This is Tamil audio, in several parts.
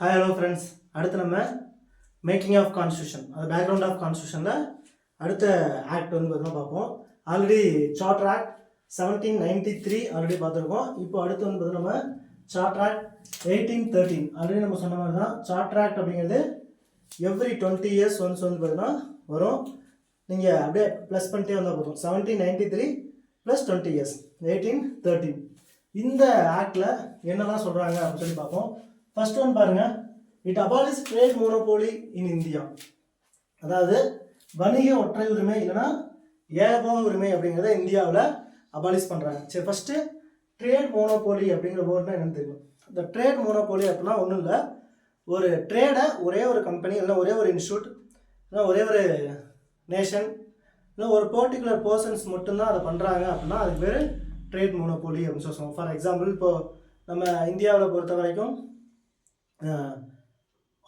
ஹாய் ஹலோ ஃப்ரெண்ட்ஸ் அடுத்து நம்ம மேக்கிங் ஆஃப் கான்ஸ்டியூஷன் அது பேக்ரவுண்ட் ஆஃப் கான்ஸ்டியூஷனில் அடுத்த ஆக்ட் வந்து பார்த்தீங்கன்னா பார்ப்போம். Already charter act seventeen ninety three already பார்த்துருக்கோம். இப்போ அடுத்து வந்து பார்த்தீங்கன்னா நம்ம charter act eighteen thirteen already நம்ம சொன்ன மாதிரி தான் சார்ட்டர் ஆக்ட் அப்படிங்கிறது எவ்ரி டுவெண்ட்டி இயர்ஸ் ஒன்ஸ் வந்து பார்த்தீங்கன்னா வரும். நீங்கள் அப்படியே ப்ளஸ் பண்ணிட்டே வந்தால் போதும். Seventeen ninety three plus twenty years eighteen thirteen இந்த ஆக்டில் என்னெல்லாம் சொல்கிறாங்க அப்படின்னு சொல்லி பார்ப்போம். ஃபர்ஸ்ட் ஒன் பாருங்க. It abolish trade monopoly in India அதாவது வணிக ஒற்றை உரிமை இல்லைன்னா ஏகபோக உரிமை அப்படிங்கிறத இந்தியாவில் அபாலிஸ் பண்ணுறாங்க சரி ஃபஸ்ட்டு ட்ரேட் மோனோபோலி அப்படிங்கிற வேர்ட்னா என்னன்னு தெரியும்? இந்த ட்ரேட் மோனோபோலி அப்படின்னா ஒன்றும் இல்லை. ஒரு ட்ரேடை ஒரே ஒரு கம்பெனி இல்லைன்னா ஒரே ஒரு இன்ஸ்டியூட் இல்லை ஒரே ஒரு நேஷன் இல்லை ஒரு பர்டிகுலர் பர்சன்ஸ் மட்டும்தான் அதை பண்ணுறாங்க அப்படின்னா அதுக்கு பேர் ட்ரேட் மோனோபோலி அப்படின்னு சொல்லி சொல்லுவோம் ஃபார் எக்ஸாம்பிள் இப்போது நம்ம இந்தியாவில் பொறுத்த வரைக்கும்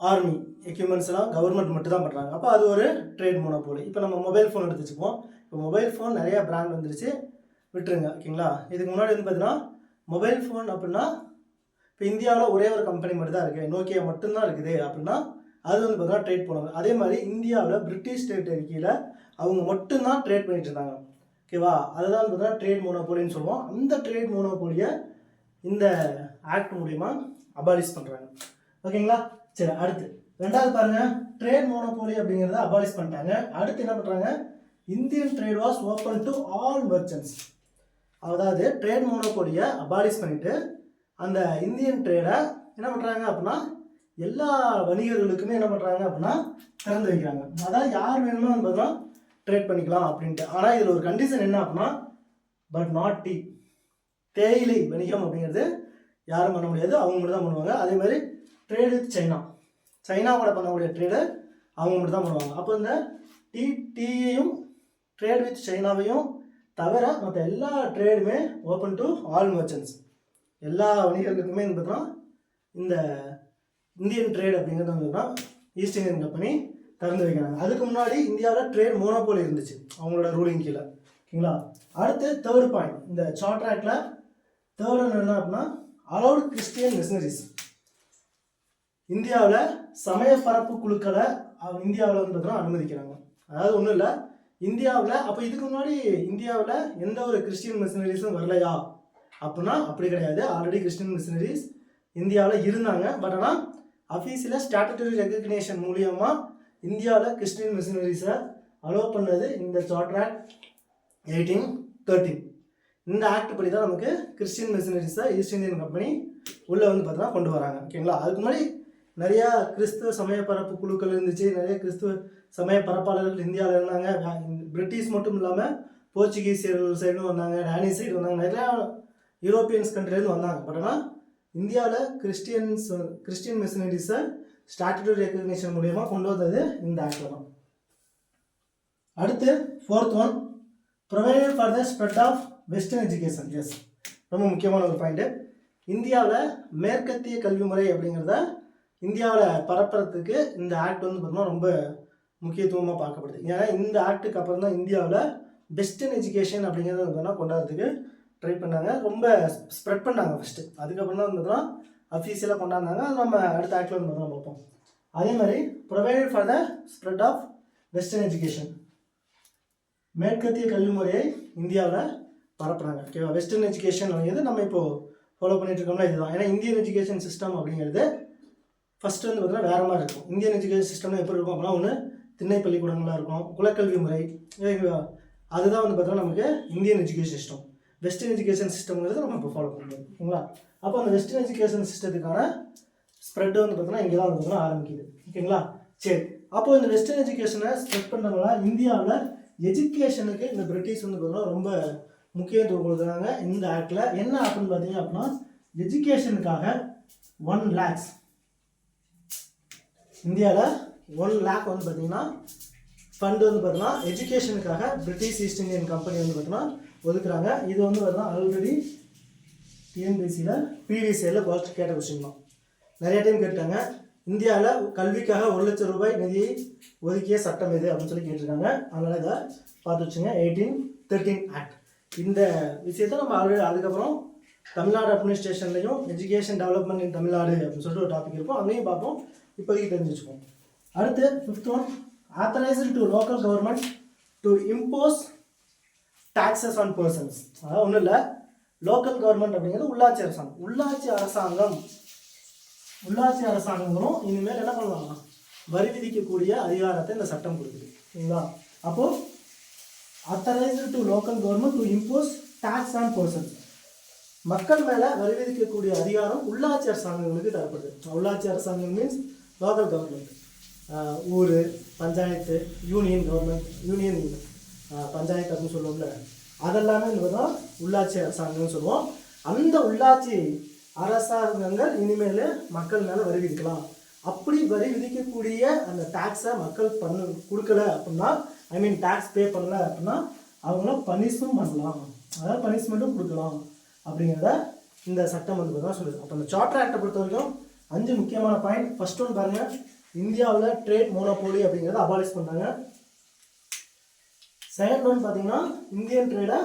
ஆர்மி எக்யூப்மெண்ட்ஸ்லாம் கவர்மெண்ட் மட்டும் தான் பண்ணுறாங்க அப்போ அது ஒரு ட்ரேட் மோனோபோலி இப்போ நம்ம மொபைல் ஃபோன் எடுத்து வச்சுப்போம் இப்போ மொபைல் ஃபோன் நிறையா பிராண்ட் வந்துருச்சு. விட்டுருங்க ஓகேங்களா இதுக்கு முன்னாடி வந்து பார்த்தீங்கன்னா மொபைல் ஃபோன் அப்படின்னா இப்போ இந்தியாவில் ஒரே ஒரு கம்பெனி மட்டும் தான் இருக்குது நோக்கியா மட்டும்தான் இருக்குது அப்படின்னா அது வந்து பார்த்தீங்கன்னா ட்ரேட் பண்ணுவாங்க. அதே மாதிரி இந்தியாவில் பிரிட்டிஷ் ஸ்டேட் கீழே அவங்க மட்டும்தான் ட்ரேட் பண்ணிட்டு இருந்தாங்க. ஓகேவா அதுதான் வந்து பார்த்தீங்கன்னா ட்ரேட் மோனோபோலின்னு சொல்லுவோம். அந்த ட்ரேட் மோனோபோலியை இந்த ஆக்ட் மூலிமா அபாலிஷ் பண்ணுறாங்க ஓகேங்களா? சரி அடுத்து. ரெண்டாவது பாருங்க ட்ரேட் மோனோபோலி அப்படிங்கிறத அபாலிஷ் பண்ணிட்டாங்க. அடுத்து என்ன பண்ணுறாங்க Indian trade was open to all merchants அதாவது ட்ரேட் மோனோபோலியை அபாலிஷ் பண்ணிட்டு அந்த இந்தியன் ட்ரேடை என்ன பண்ணுறாங்க அப்படின்னா எல்லா வணிகர்களுக்குமே என்ன பண்ணுறாங்க அப்படின்னா திறந்து வைக்கிறாங்க. அதான் யார் வேணுமோ வந்து பார்த்தா ட்ரேட் பண்ணிக்கலாம் அப்படின்ட்டு. ஆனால் இதில் ஒரு கண்டிஷன் என்ன அப்படின்னா பட் நாட் டீ தேயிலை வணிகம் அப்படிங்கிறது யாரும் பண்ண முடியாது. அவங்க மட்டும் தான் பண்ணுவாங்க. அதே மாதிரி ட்ரேடு வித் சைனா சைனாவோட பண்ணக்கூடிய ட்ரேடு அவங்க மட்டும் தான் பண்ணுவாங்க. அப்போ இந்த டி டீயையும் ட்ரேட் வித் சைனாவையும் தவிர மற்ற எல்லா ட்ரேடுமே ஓப்பன் டு ஆல் மர்ச்சன்ட்ஸ் எல்லா வணிகர்களுக்குமே வந்து இந்த இந்தியன் ட்ரேட் அப்படிங்கிறது வந்து ஈஸ்ட் இந்தியன் கம்பெனி திறந்து வைக்கிறாங்க. அதுக்கு முன்னாடி இந்தியாவில் ட்ரேட் மோனோபோலி இருந்துச்சு. அவங்களோட ரூலிங் கீழே. ஓகேங்களா? அடுத்து தேர்ட் பாயிண்ட் இந்த சார்ட் ஆக்டில் தேர்ட் ஒன்று என்ன அப்படின்னா அலௌட் கிறிஸ்டியன் மிஷினரிஸ் இந்தியாவில் சமய பரப்பு குழுக்களை இந்தியாவில் வந்து பார்த்தீங்கன்னா அனுமதிக்கிறாங்க. அதாவது ஒன்றும் இல்லை. இந்தியாவில் அப்போ இதுக்கு முன்னாடி இந்தியாவில் எந்த ஒரு கிறிஸ்டியன் மிஷினரிஸும் வரலையா? அப்படின்னா அப்படி கிடையாது. ஆல்ரெடி கிறிஸ்டியன் மிஷினரிஸ் இந்தியாவில் இருந்தாங்க. பட் ஆனால் அஃபீஸில் ஸ்டாட்டட்டரி ரெகக்னேஷன் மூலியமாக இந்தியாவில் கிறிஸ்டியன் மிஷினரிஸை அலோவ் பண்ணது இந்த சார்ட்டர் ஆக்ட் எயிட்டீன் தேர்ட்டீன் இந்த ஆக்ட் படி தான் நமக்கு கிறிஸ்டியன் மிஷினரிஸை ஈஸ்ட் இந்தியன் கம்பெனி உள்ளே வந்து பார்த்தீங்கன்னா கொண்டு வராங்க. ஓகேங்களா? அதுக்கு முன்னாடி நிறையா கிறிஸ்துவ சமய பரப்பு குழுக்கள் இருந்துச்சு. நிறைய கிறிஸ்துவ சமய பரப்பாளர்கள் இந்தியாவில் இருந்தாங்க பிரிட்டிஷ் மட்டும் இல்லாமல் போர்ச்சுகீசியர்கள் சைடும் வந்தாங்க. டேனி சைடு வந்தாங்க. நிறையா யூரோப்பியன்ஸ் கண்ட்ரிலேருந்து வந்தாங்க. பட் ஆனால் இந்தியாவில் கிறிஸ்டியன்ஸ் கிறிஸ்டியன் மிஷினரிஸை ஸ்டாட்டுட்டரி ரெக்கக்னேஷன் மூலயமா கொண்டு வந்தது இந்த ஆக்டில் தான். அடுத்து fourth one provided for the spread of western education is ரொம்ப முக்கியமான ஒரு பாயிண்ட்டு இந்தியாவில் மேற்கத்திய கல்வி முறை அப்படிங்கிறத இந்தியாவில் பரப்புறதுக்கு இந்த ஆக்ட் வந்து பார்த்தோம்னா ரொம்ப முக்கியத்துவமாக பார்க்கப்படுது. ஏன்னா இந்த ஆக்டுக்கு அப்புறம் தான் இந்தியாவில் வெஸ்டர்ன் எஜுகேஷன் அப்படிங்கிறது வந்து கொண்டாடுறதுக்கு ட்ரை பண்ணாங்க. ரொம்ப ஸ்ப்ரெட் பண்ணாங்க ஃபஸ்ட்டு அதுக்கப்புறம் தான் வந்து பார்த்தோம்னா அஃபீஷியலாக கொண்டாடினாங்க. அது நம்ம அடுத்த ஆக்டில் வந்து பார்த்தோம் பார்ப்போம். அதே மாதிரி provided for the spread of western education மேற்கத்திய கல்வி முறையை இந்தியாவில் பரப்புகிறாங்க ஓகேவா வெஸ்டர்ன் எஜுகேஷன் அப்படிங்கிறது நம்ம இப்போது ஃபாலோ பண்ணிட்டு இருக்கோம்னா இதுதான். ஏன்னா இந்தியன் எஜுகேஷன் சிஸ்டம் அப்படிங்கிறது ஃபஸ்ட்டு வந்து பார்த்தீங்கன்னா வேறு மாதிரி இருக்கும். இந்தியன் எஜுகேஷன் சிஸ்டம் எப்படி இருக்கும் அப்படின்னா ஒன்று திண்ணை பள்ளிக்கூடங்களாக இருக்கும் குலக்கல்வி முறை அதுதான் வந்து பார்த்தீங்கன்னா நமக்கு Indian education system western education சிஸ்டம்ங்கிறது நம்ம இப்போ ஃபாலோ பண்ணுறோம் ஓகேங்களா? அப்போ அந்த வெஸ்டர்ன் எஜுகேஷன் சிஸ்டத்துக்கான ஸ்ப்ரெட் வந்து பார்த்தீங்கன்னா இங்கே தான் வந்து பார்த்தீங்கன்னா ஆரம்பிக்குது. ஓகேங்களா? சரி. அப்போ இந்த வெஸ்டர்ன் எஜுகேஷனை ஸ்ப்ரெட் பண்ணுறவங்களா இந்தியாவில் எஜுகேஷனுக்கு இந்த பிரிட்டிஷ் வந்து பார்த்தீங்கன்னா ரொம்ப முக்கியத்துவம் கொடுக்குறாங்க. இந்த ஆக்டில் என்ன ஆக்ட்னு பார்த்தீங்க அப்படின்னா எஜுகேஷனுக்காக ஒன் லேக்ஸ் இந்தியாவில் ஒன் லேக் வந்து பார்த்தீங்கன்னா ஃபண்டு வந்து பார்த்தீங்கன்னா எஜுகேஷனுக்காக பிரிட்டிஷ் ஈஸ்ட் இந்தியன் கம்பெனி வந்து பார்த்தீங்கன்னா ஒதுக்குறாங்க. இது வந்து பார்த்தீங்கன்னா ஆல்ரெடி டிஎன்பிசியில் பிவிசியில் ஃபஸ்ட்டு கேட்ட கொஸ்டின் தான். நிறைய டைம் கேட்டாங்க இந்தியாவில் கல்விக்காக ஒரு லட்சம் ரூபாய் நிதியை ஒதுக்கிய சட்டம் எது அப்படின்னு சொல்லி கேட்டிருக்காங்க. அதனால் இதை பார்த்து வச்சுங்க. எயிட்டீன் தேர்ட்டீன் ஆக்ட் இந்த விஷயத்தை நம்ம ஆல்ரெடி அதுக்கப்புறம் தமிழ்நாடு அட்மினிஸ்ட்ரேஷன்லையும் எஜுகேஷன் டெவலப்மெண்ட் இன் தமிழ்நாடு அப்படின்னு சொல்லிட்டு ஒரு டாபிக் இருக்கும். அங்கேயும் பார்ப்போம். இப்போதைக்கு தெரிஞ்சு வச்சுப்போம் அடுத்து fifth one authorised to local government to impose taxes on persons அதாவது ஒன்றும் இல்லை லோக்கல் கவர்மெண்ட் அப்படிங்கிறது உள்ளாட்சி அரசாங்கம். உள்ளாட்சி அரசாங்கம் உள்ளாட்சி அரசாங்கங்களும் இனிமேல் என்ன பண்ணலாம் வரி விதிக்கக்கூடிய அதிகாரத்தை இந்த சட்டம் கொடுக்குது. சரிங்களா? அப்போது authorised to local government to impose tax on persons மக்கள் மேலே வரி விதிக்கக்கூடிய அதிகாரம் உள்ளாட்சி அரசாங்கங்களுக்கு தரப்படுது. உள்ளாட்சி அரசாங்கம் மீன்ஸ் லோக்கல் கவர்மெண்ட் ஊர் panchayat union government union panchayat அப்படின்னு சொல்லுவோம்ல. அதெல்லாமே தான் உள்ளாட்சி அரசாங்கம்னு சொல்லுவோம். அந்த உள்ளாட்சி அரசாங்கங்கள் இனிமேல் மக்கள் மேலே வரி விதிக்கலாம் அப்படி வரி விதிக்கக்கூடிய அந்த டேக்ஸை மக்கள் பண்ண கொடுக்கல அப்படின்னா ஐ மீன் டேக்ஸ் பே பண்ணல அப்படின்னா அவங்கள பனிஷும் பண்ணலாம். அதாவது பனிஷ்மெண்ட்டும் கொடுக்கலாம். அப்படிங்கிறத இந்த சட்டம் வந்து தான் சொல்லுது. அப்போ அந்த சார்ட்டர் ஆக்டை பொறுத்த வரைக்கும் அஞ்சு முக்கியமான பாயிண்ட் ஃபர்ஸ்ட் ஒன் பாருங்க. இந்தியாவில் ட்ரேட் மோனோபோலி அப்படிங்கிறத அபாலிஷ் பண்ணுறாங்க செகண்ட் ஒன் பார்த்தீங்கன்னா இந்தியன் ட்ரேடை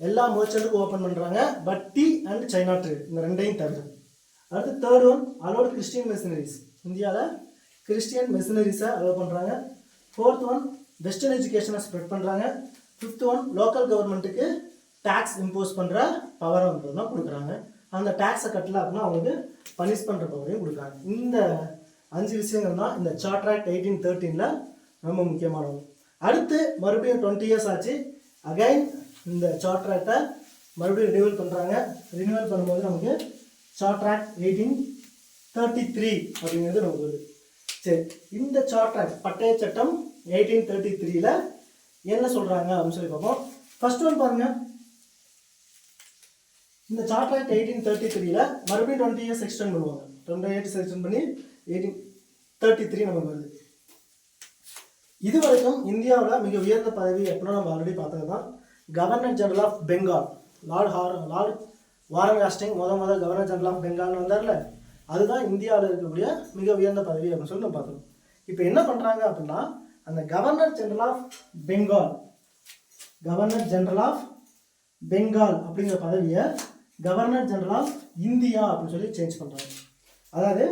எல்லா மர்ச்சன்ட்டுக்கும் ஓப்பன் பண்ணுறாங்க but tea and China trade இந்த ரெண்டையும் தவிர. அடுத்து third one allowed Christian missionaries இந்தியாவில் கிறிஸ்டியன் மெஷினரிஸை அலோவ் பண்ணுறாங்க ஃபோர்த் ஒன் வெஸ்டர்ன் எஜுகேஷனை ஸ்ப்ரெட் பண்ணுறாங்க ஃபிஃப்த் ஒன் லோக்கல் கவர்மெண்ட்டுக்கு டேக்ஸ் இம்போஸ் பண்ணுற பவரை வந்து தான் கொடுக்குறாங்க. அந்த டேக்ஸை கட்டல அப்படின்னா அவங்களுக்கு பனிஷ் பண்ணுற பவரையும் கொடுக்குறாங்க. இந்த அஞ்சு விஷயங்கள் தான் இந்த சார்ட்டர் ஆக்ட் எயிட்டீன் தேர்ட்டீனில் ரொம்ப முக்கியமானது. அடுத்து மறுபடியும் டுவெண்ட்டி இயர்ஸ் ஆச்சு. அகைன் இந்த சார்ட்டர் ஆக்டை மறுபடியும் ரினியூவல் பண்ணுறாங்க ரினியூவல் பண்ணும்போது நமக்கு charter act eighteen thirty three அப்படிங்கிறது நமக்கு வருது. சரி இந்த சார்ட்டர் ஆக்ட் பட்டய சட்டம் எயிட்டீன் தேர்ட்டி த்ரீல என்ன சொல்கிறாங்க அப்படின்னு சொல்லி பார்ப்போம். ஃபர்ஸ்ட் ஒன் பாருங்கள் இந்த சார்ட் ஆக்ட் எயிட்டீன் தேர்ட்டி த்ரீல மறுபடியும் டுவெண்ட்டி இயர்ஸ் எக்ஸ்டெண்ட் பண்ணுவாங்க. டுவெண்ட்டி இயர்ஸ் எக்ஸ்டெண்ட் பண்ணி எயிட்டீன் தேர்ட்டி த்ரீ நமக்கு வருது. இது வரைக்கும் இந்தியாவில் மிக உயர்ந்த பதவி எப்படின்னா நம்ம ஆல்ரெடி பார்த்தது தான் governor general of Bengal lord hour lord Warren Hastings முத முத கவர்னர் ஜெனரல் ஆஃப் பெங்கால்னு வந்தார்ல அதுதான் இந்தியாவில் இருக்கக்கூடிய மிக உயர்ந்த பதவி அப்படின்னு சொல்லி நம்ம பார்த்தோம் இப்போ என்ன பண்ணுறாங்க அப்படின்னா அந்த governor general of Bengal governor general of Bengal அப்படிங்கிற பதவியை கவர்னர் ஜெனரல் ஆஃப் இந்தியா அப்படின்னு சொல்லி சேஞ்ச் பண்ணுறாங்க அதாவது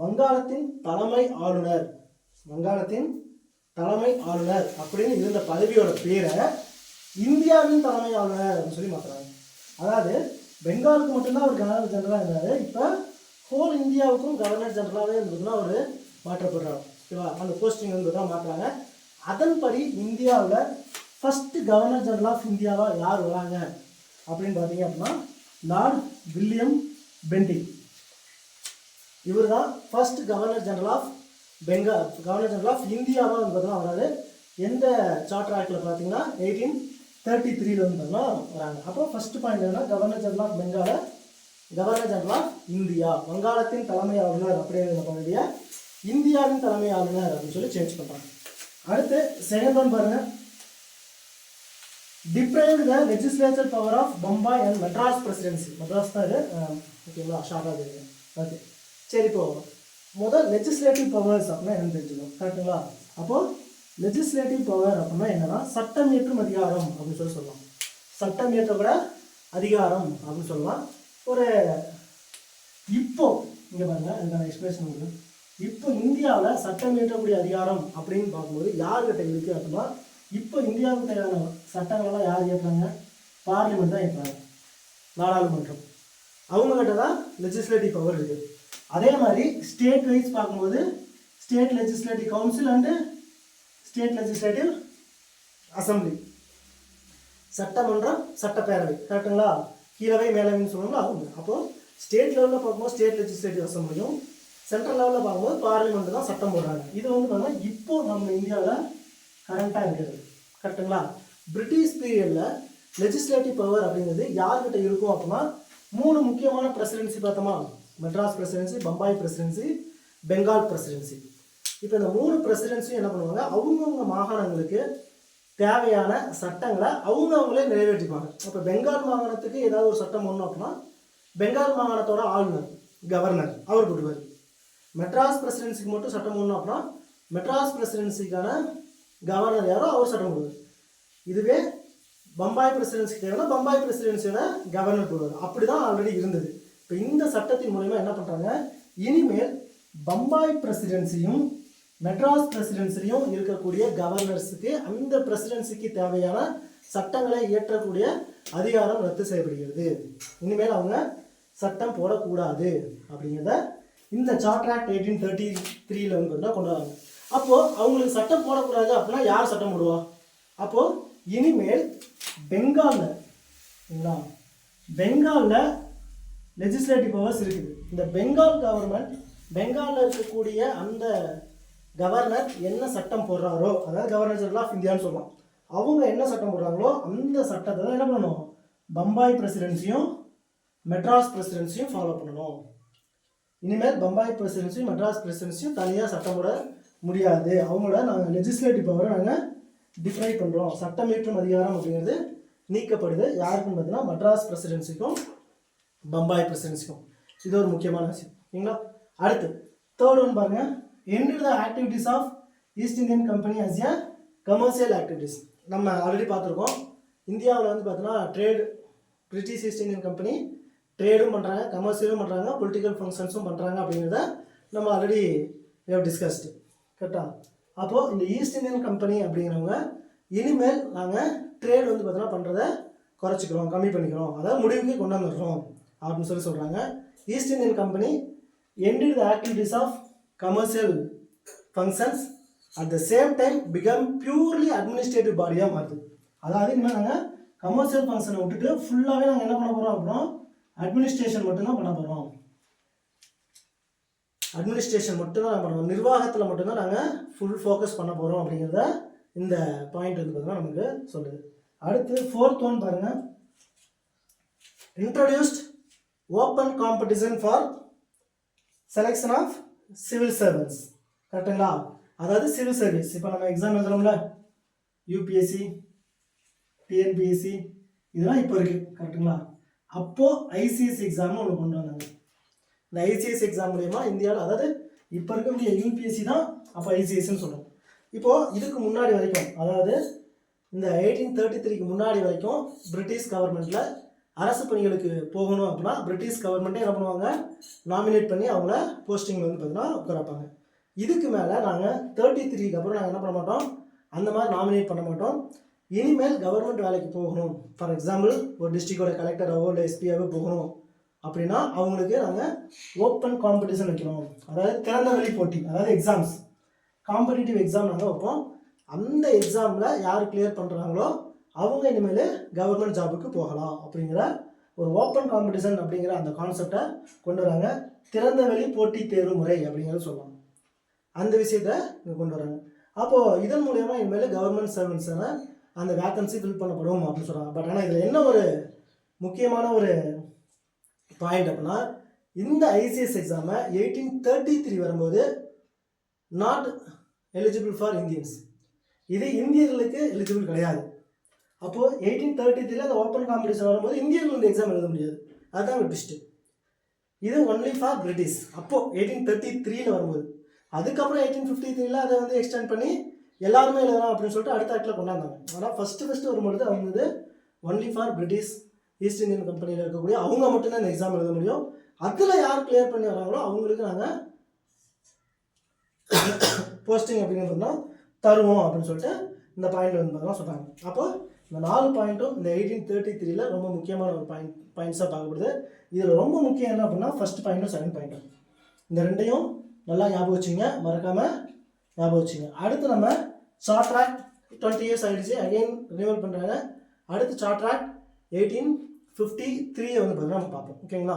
வங்காளத்தின் தலைமை ஆளுநர். வங்காளத்தின் தலைமை ஆளுநர் அப்படின்னு இருந்த பதவியோட பேரை இந்தியாவின் தலைமை ஆளுநர் அப்படின்னு சொல்லி மாற்றுறாங்க அதாவது பெங்காலுக்கு மட்டும்தான் அவர் கவர்னர் ஜெனரலாக இருந்தார். இப்போ ஹோல் இந்தியாவுக்கும் கவர்னர் ஜெனரலாகவே இருந்ததுன்னா அவர் மாற்றப்படுறார். ஓகேவா? அந்த போஸ்டிங் வந்து தான் மாற்றுறாங்க அதன்படி இந்தியாவில் ஃபஸ்ட்டு கவர்னர் ஜெனரல் ஆஃப் இந்தியாவாக யார் வராங்க அப்படின்னு பார்த்தீங்க அப்படின்னா லார்ட் வில்லியம் பெண்டிங் இவர் தான் first governor general of Bengal governor general of இந்தியாவாக வந்து பார்த்தீங்கன்னா வராது எந்த சார்ட்டர் ஆக்டில் பார்த்தீங்கன்னா எயிட்டீன் தேர்ட்டி த்ரீல வந்து பார்த்தீங்கன்னா வராங்க. அப்போ ஃபர்ஸ்ட் பாயிண்ட் என்னன்னா கவர்னர் ஜெனரல் ஆஃப் பெங்கால கவர்னர் ஜெனரல் ஆஃப் இந்தியா வங்காளத்தின் தலைமை ஆளுநர் அப்படிங்கிற பகுதியை இந்தியாவின் தலைமை ஆளுநர் அப்படின்னு சொல்லி சேஞ்ச் பண்ணுறாங்க அடுத்து second one deprived the legislature power of Bombay and Madras presidency Madras தான் இது ஓகேங்களா ஷார்ட்டாக தெரியும் ஓகே சரி இப்போ முதல் லெஜிஸ்லேட்டிவ் பவர்ஸ் அப்படின்னா என்னன்னு தெரிஞ்சுக்கணும் கரெக்டுங்களா அப்போது லெஜிஸ்லேட்டிவ் பவர் அப்படின்னா என்னன்னா சட்டம் இயற்றும் அதிகாரம் அப்படின்னு சொல்லி சொல்லலாம் சட்டம் இயற்றக்கூட அதிகாரம் அப்படின்னு சொல்லலாம் ஒரு இப்போ இங்கே பாருங்க அதுக்கான எக்ஸ்பிரஷன் இருக்குது இப்போ இந்தியாவில் சட்டம் இயற்றக்கூடிய அதிகாரம் அப்படின்னு பார்க்கும்போது யார்கிட்ட இருக்குது அப்படின்னா இப்போ இந்தியாவுக்கு தேவையான சட்டங்களெல்லாம் யார் இயற்றுறாங்க பார்லிமெண்ட் தான் இயற்றுறாங்க நாடாளுமன்றம். அவங்கக்கிட்ட தான் லெஜிஸ்லேட்டிவ் பவர் இருக்குது அதே மாதிரி ஸ்டேட் வைஸ் பார்க்கும்போது state legislative council and state legislative assembly சட்டமன்றம் சட்டப்பேரவை. கரெக்டுங்களா கீழவை மேலவைன்னு சொல்லுவோம்ல அவங்க. அப்போது ஸ்டேட் லெவலில் பார்க்கும்போது ஸ்டேட் லெஜிஸ்லேட்டிவ் அசம்பிளியும் சென்ட்ரல் லெவலில் பார்க்கும்போது பார்லிமெண்ட் தான் சட்டம் போடுறாங்க. இது வந்து பார்த்தீங்கன்னா இப்போ நம்ம இந்தியாவில் கரண்ட்டாக இருக்குது. கரெக்டுங்களா பிரிட்டிஷ் பீரியடில் லெஜிஸ்லேட்டிவ் பவர் அப்படிங்கிறது யார்கிட்ட இருக்கும் அப்படின்னா மூணு முக்கியமான பிரசிடென்சி பார்த்தோமா? Madras presidency Bombay presidency Bengal presidency இப்போ இந்த மூணு பிரசிடென்சியும் என்ன பண்ணுவாங்க? அவங்கவுங்க மாகாணங்களுக்கு தேவையான சட்டங்களை அவங்க அவங்களே நிறைவேற்றிப்பாங்க இப்போ பெங்கால் மாகாணத்துக்கு ஏதாவது ஒரு சட்டம் ஒன்று அப்படின்னா பெங்கால் மாகாணத்தோட ஆளுநர் கவர்னர் அவர் போடுவார் மெட்ராஸ் பிரசிடென்சிக்கு மட்டும் சட்டம் ஒன்று அப்படின்னா மெட்ராஸ் பிரசிடென்சிக்கான கவர்னர் யாரோ அவர் சட்டம் போடுவார். இதுவே பம்பாய் பிரசிடென்சி தேவைன்னா பம்பாய் பிரசிடென்சியோட கவர்னர் போடுவார். அப்படி தான் ஆல்ரெடி இருந்தது. இப்போ இந்த சட்டத்தின் மூலயமா என்ன பண்ணுறாங்க இனிமேல் பம்பாய் பிரசிடென்சியும் மெட்ராஸ் பிரசிடென்சிலையும் இருக்கக்கூடிய கவர்னர்ஸுக்கு அந்த பிரசிடென்சிக்கு தேவையான சட்டங்களை இயற்றக்கூடிய அதிகாரம் ரத்து செய்யப்படுகிறது. இனிமேல் அவங்க சட்டம் போடக்கூடாது அப்படிங்கிறத இந்த சார்ட்டர் ஆக்ட் எயிட்டீன் தேர்ட்டி த்ரீல வந்து கொண்டு வராங்க. அப்போது அவங்களுக்கு சட்டம் போடக்கூடாது அப்படின்னா யார் சட்டம் போடுவா? அப்போது இனிமேல் பெங்காலில் சரிங்களா பெங்காலில் லெஜிஸ்லேட்டிவ் பவர்ஸ் இருக்குது. இந்த பெங்கால் கவர்மெண்ட் பெங்காலில் இருக்கக்கூடிய அந்த கவர்னர் என்ன சட்டம் போடுறாரோ அதாவது கவர்னர் ஜெனரல் ஆஃப் இந்தியான்னு சொல்லலாம் அவங்க என்ன சட்டம் போடுறாங்களோ அந்த சட்டத்தை தான் என்ன பண்ணணும்? பம்பாய் பிரசிடென்சியும் மெட்ராஸ் பிரசிடென்சியும் ஃபாலோ பண்ணணும். இனிமேல் பம்பாய் பிரசிடென்சியும் மெட்ராஸ் பிரசிடென்சியும் தனியாக சட்டம் போட முடியாது. அவங்கள நாங்கள் லெஜிஸ்லேட்டிவ் பவரை நாங்கள் டிஃபை பண்ணுறோம் சட்டமீற்றும் அதிகாரம் அப்படிங்கிறது நீக்கப்படுது. யாருக்குன்னு பார்த்தீங்கன்னா மட்ராஸ் பிரசிடென்சிக்கும் பம்பாய் பிரசிடென்சிக்கும் இது ஒரு முக்கியமான விஷயம். சரிங்களா அடுத்து தேர்ட் ஒன் பாருங்க. End the activities of East Indian company as a commercial activities நம்ம ஆல்ரெடி பார்த்துருக்கோம். இந்தியாவில் வந்து பார்த்தோன்னா trade British East Indian company ட்ரேடும் பண்ணுறாங்க கமர்ஷியலும் பண்ணுறாங்க பொலிட்டிக்கல் ஃபங்க்ஷன்ஸும் பண்ணுறாங்க அப்படிங்கிறத நம்ம ஆல்ரெடி ஹவ் டிஸ்கஸ்டு கரெக்டா? அப்போது இந்த ஈஸ்ட் இந்தியன் கம்பெனி அப்படிங்கிறவங்க இனிமேல் நாங்கள் ட்ரேட் வந்து பார்த்தோன்னா பண்ணுறதை குறைச்சிக்கிறோம் கம்மி பண்ணிக்கிறோம். அதாவது முடிவுக்கு கொண்டு வந்துடுறோம் அப்படின்னு சொல்லி சொல்கிறாங்க East Indian company ended the activities of commercial functions at the same time become purely administrative பாடியாக மாறுது. அதாவது இனிமேல் நாங்கள் கமர்ஷியல் ஃபங்க்ஷனை விட்டுட்டு ஃபுல்லாகவே நாங்கள் என்ன பண்ண போகிறோம் அப்படின்னா அட்மினிஸ்ட்ரேஷன் மட்டும்தான் பண்ண போகிறோம் அட்மினிஸ்ட்ரேஷன் மட்டும்தான் நம்ம பண்ணுவோம் நிர்வாகத்தில் மட்டும்தான் நாங்கள் ஃபுல் ஃபோக்கஸ் பண்ண போகிறோம் அப்படிங்கிறத இந்த பாயிண்ட் வந்து பார்த்தீங்கன்னா நமக்கு சொல்லுது. அடுத்து ஃபோர்த் ஒன் பாருங்கள் introduced open competition for selection of civil servants கரெக்டுங்களா அதாவது சிவில் சர்வீஸ் இப்போ நம்ம எக்ஸாம் எழுதுறோம்ல யூபிஎஸ்சி டிஎன்பிஎஸ்சி இதெல்லாம் இப்போ இருக்குது கரெக்டுங்களா அப்போது ஐசிஎஸ்சி எக்ஸாம்னு ஒன்று கொண்டு வந்தாங்க. இந்த ஐசிஎஸ் எக்ஸாம் மூலயமா இந்தியாவில் அதாவது இப்போ இருக்கக்கூடிய யூபிஎஸ்சி தான் அப்போ ஐசிஎஸ்ன்னு சொல்லுவோம் இப்போது இதுக்கு முன்னாடி வரைக்கும் அதாவது இந்த எயிட்டீன் தேர்ட்டி த்ரீக்கு முன்னாடி வரைக்கும் பிரிட்டிஷ் கவர்மெண்ட்டில் அரசு பணிகளுக்கு போகணும் அப்படின்னா பிரிட்டிஷ் கவர்மெண்ட்டே என்ன பண்ணுவாங்க? நாமினேட் பண்ணி அவங்கள போஸ்டிங்கில் வந்து பார்த்தீங்கன்னா உட்கார்ப்பாங்க. இதுக்கு மேலே நாங்கள் தேர்ட்டி த்ரீக்கு அப்புறம் நாங்கள் என்ன பண்ண மாட்டோம்? அந்த மாதிரி நாமினேட் பண்ண மாட்டோம். இனிமேல் கவர்மெண்ட் வேலைக்கு போகணும். ஃபார் எக்ஸாம்பிள் ஒரு டிஸ்ட்ரிக்டோட கலெக்டராகவோ இல்லை எஸ்பியாவோ போகணும். அப்படின்னா அவங்களுக்கு நாங்கள் ஓப்பன் காம்படிஷன் வைக்கிறோம் அதாவது திறந்தவெளி போட்டி அதாவது எக்ஸாம்ஸ் காம்படிட்டிவ் எக்ஸாம் நாங்கள் வைப்போம். அந்த எக்ஸாமில் யார் கிளியர் பண்ணுறாங்களோ அவங்க இனிமேல் கவர்மெண்ட் ஜாபுக்கு போகலாம் அப்படிங்கிற ஒரு ஓப்பன் காம்படிஷன் அப்படிங்கிற அந்த கான்செப்டை கொண்டு வராங்க. திறந்தவெளி போட்டி தேர்வு முறை அப்படிங்கிறத சொல்லலாம் அந்த விஷயத்த இங்கே கொண்டு வராங்க. அப்போது இதன் மூலயமா இனிமேல் கவர்மெண்ட் சர்வன்ஸான அந்த வேக்கன்சி ஃபில் பண்ணப்படும் அப்படின்னு சொல்கிறாங்க பட் ஆனால் இதில் என்ன ஒரு முக்கியமான ஒரு பாயிண்ட் அப்படின்னா இந்த ஐசிஎஸ் எக்ஸாமை எயிட்டீன் தேர்ட்டி த்ரீ வரும்போது நாட் எலிஜிபிள் ஃபார் இந்தியன்ஸ் இது இந்தியர்களுக்கு எலிஜிபிள் கிடையாது. அப்போது எயிட்டீன் தேர்ட்டி த்ரீல அந்த ஓப்பன் காம்படிஷன் வரும்போது இந்தியர்கள் இந்த எக்ஸாம் எழுத முடியாது. அதுதான் ஒரு ட்விஸ்ட்டு இது ஒன்லி ஃபார் பிரிட்டிஷ் அப்போது எயிட்டீன் தேர்ட்டி த்ரீல வரும்போது. அதுக்கப்புறம் எயிட்டீன் ஃபிஃப்டி த்ரீல அதை வந்து எக்ஸ்டெண்ட் பண்ணி எல்லாருமே எழுதலாம் அப்படின்னு சொல்லிட்டு அடுத்த ஆட்டில் கொண்டாந்தாங்க. ஆனால் ஃபஸ்ட்டு ஃபஸ்ட்டு வரும்பொழுது அவங்க வந்து only for British East Indian கம்பெனியில் இருக்கக்கூடிய அவங்க மட்டும்தான் இந்த எக்ஸாம் எழுத முடியும். அதில் யார் கிளியர் பண்ணி வராங்களோ அவங்களுக்கு நாங்கள் போஸ்டிங் அப்படிங்கிறதுனா தருவோம் அப்படின்னு சொல்லிட்டு இந்த பாயிண்ட் வந்து பார்த்தோம்னா சொல்கிறாங்க அப்போ இந்த நாலு பாயிண்ட்டும் இந்த எயிட்டீன் தேர்ட்டி த்ரீல ரொம்ப முக்கியமான ஒரு பாயிண்ட் பாயிண்ட்ஸாக பார்க்கப்படுது. இதில் ரொம்ப முக்கியம் என்ன அப்படின்னா ஃபர்ஸ்ட் பாயிண்ட்டும் செகண்ட் பாயிண்ட்டும் இந்த ரெண்டையும் நல்லா ஞாபகம் வச்சுங்க. மறக்காமல் ஞாபகம் வச்சுங்க. அடுத்து நம்ம சார்ட் ட்ராக் டுவெண்ட்டி இயர்ஸ் ஆகிடுச்சு அகெயின் ரினிவல் பண்ணுறாங்க அடுத்து சார்ட் ட்ராக் எயிட்டீன் ஃபிஃப்டி த்ரீயை வந்து பார்த்தீங்கன்னா நம்ம பார்ப்போம். ஓகேங்களா